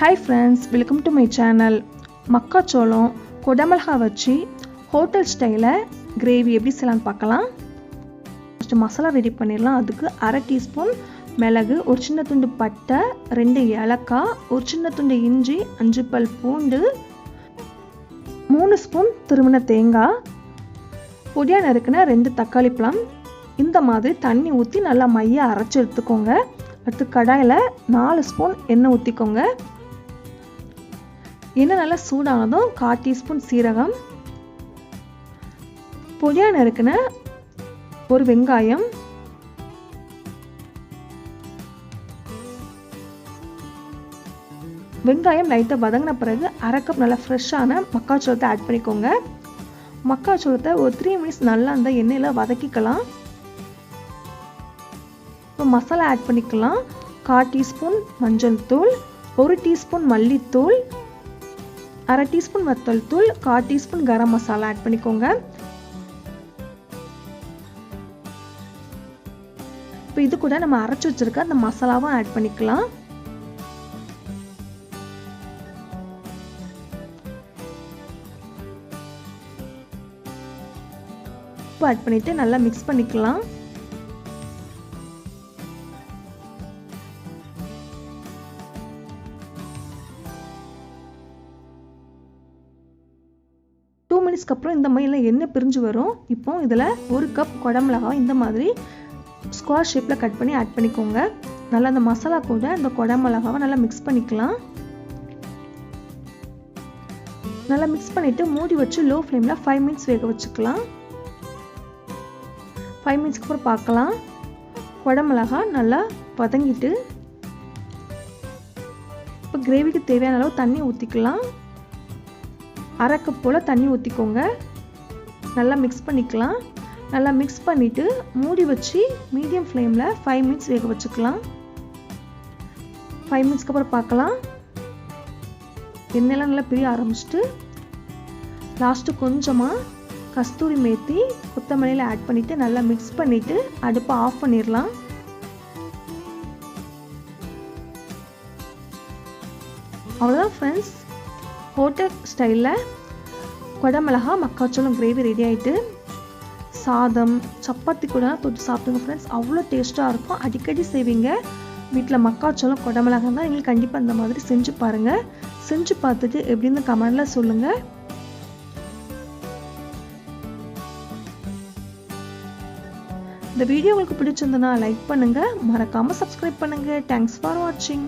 Hi friends welcome to my channel மக்காச்சோளம் கொடமிளகா வச்சு ஹோட்டல் ஸ்டைலில் கிரேவி எப்படி செய்யலான்னு பார்க்கலாம். ஃபஸ்ட்டு மசாலா ரெடி பண்ணிடலாம். அதுக்கு அரை டீஸ்பூன் மிளகு ஒரு சின்ன துண்டு பட்டை ரெண்டு ஏலக்காய் ஒரு சின்ன துண்டு இஞ்சி அஞ்சு பல் பூண்டு மூணு ஸ்பூன் திருமண தேங்காய் பொடியாக நறுக்கின ரெண்டு தக்காளி பழம். இந்த மாதிரி தண்ணி ஊற்றி நல்லா மைய அரைச்சி எடுத்துக்கோங்க. அடுத்து கடாயில் நாலு ஸ்பூன் எண்ணெய் ஊற்றிக்கோங்க எண்ணெய் நல்லா சூடானதும் கால் டீஸ்பூன் சீரகம் பொடியாக நறுக்கின ஒரு வெங்காயம் வெங்காயம் லைட்டாக வதங்கின பிறகு அரை கப் நல்லா ஃப்ரெஷ்ஷான மக்காச்சோளத்தை ஆட் பண்ணிக்கோங்க. மக்காச்சோளத்தை ஒரு த்ரீ மினிட்ஸ் நல்லா அந்த எண்ணெயில் வதக்கிக்கலாம். இப்போ மசாலா ஆட் பண்ணிக்கலாம். கால் டீஸ்பூன் மஞ்சள் தூள் ஒரு டீஸ்பூன் மல்லித்தூள் அரை டீஸ்பூன் வத்தல் தூள் கால் டீஸ்பூன் கரம் மசாலா ஆட் பண்ணிக்கோங்க. இப்போ இது கூட நம்ம அரைச்சி வச்சிருக்க அந்த மசாலாவும் ஆட் பண்ணிக்கலாம். உப்பு ஆட் பண்ணிவிட்டு நல்லா மிக்ஸ் பண்ணிக்கலாம். மினிட்ஸ்க்கு அப்புறம் இந்த மாதிரிலாம் எண்ணெய் பிரிஞ்சு வரும். இப்போ இதில் ஒரு கப் குடமிளகாய் இந்த மாதிரி ஸ்கொயர் ஷேப்பில் கட் பண்ணி ஆட் பண்ணிக்கோங்க. நல்லா அந்த மசாலா கூட இந்த குடமிளகாவை நல்லா மிக்ஸ் பண்ணிக்கலாம். நல்லா மிக்ஸ் பண்ணிவிட்டு மூடி வச்சு லோ ஃப்ளேமில் ஃபைவ் மினிட்ஸ் வேக வச்சுக்கலாம். ஃபைவ் மினிட்ஸ்க்கு அப்புறம் பார்க்கலாம். குடமிளகா நல்லா பதங்கிட்டு இப்போ கிரேவிக்கு தேவையான அளவு தண்ணி ஊற்றிக்கலாம் அரை கப் போல் தண்ணி ஊற்றிக்கோங்க நல்லா மிக்ஸ் பண்ணிக்கலாம். நல்லா மிக்ஸ் பண்ணிவிட்டு மூடி வச்சு மீடியம் ஃப்ளேமில் ஃபைவ் மினிட்ஸ் வேக வச்சுக்கலாம். ஃபைவ் மினிட்ஸ்க்கு அப்புறம் பார்க்கலாம். எண்ணெயெல்லாம் நல்லா பிரிய ஆரம்பிச்சிட்டு லாஸ்ட்டு கொஞ்சமாக கஸ்தூரி மேத்தி கொத்தமல்லியில் ஆட் பண்ணிவிட்டு நல்லா மிக்ஸ் பண்ணிவிட்டு அடுப்பை ஆஃப் பண்ணிடலாம். அவ்வளோதான் ஃப்ரெண்ட்ஸ் ஹோட்டல் ஸ்டைலில் குடமிளகா மக்காச்சோளம் கிரேவி ரெடி ஆகிட்டு சாதம் சப்பாத்தி கூட தொட்டு சாப்பிடுங்க ஃப்ரெண்ட்ஸ் அவ்வளோ டேஸ்ட்டாக இருக்கும். அடிக்கடி செய்வீங்க. வீட்டில் மக்காச்சோளம் குடமிளகம் தான் எங்களுக்கு கண்டிப்பாக அந்த மாதிரி செஞ்சு பாருங்கள் செஞ்சு பார்த்துட்டு எப்படின்னு கமெண்டில் சொல்லுங்கள் இந்த வீடியோ உங்களுக்கு பிடிச்சிருந்தனா லைக் பண்ணுங்கள் மறக்காமல் சப்ஸ்கிரைப் பண்ணுங்கள் தேங்க்ஸ் ஃபார் வாட்சிங்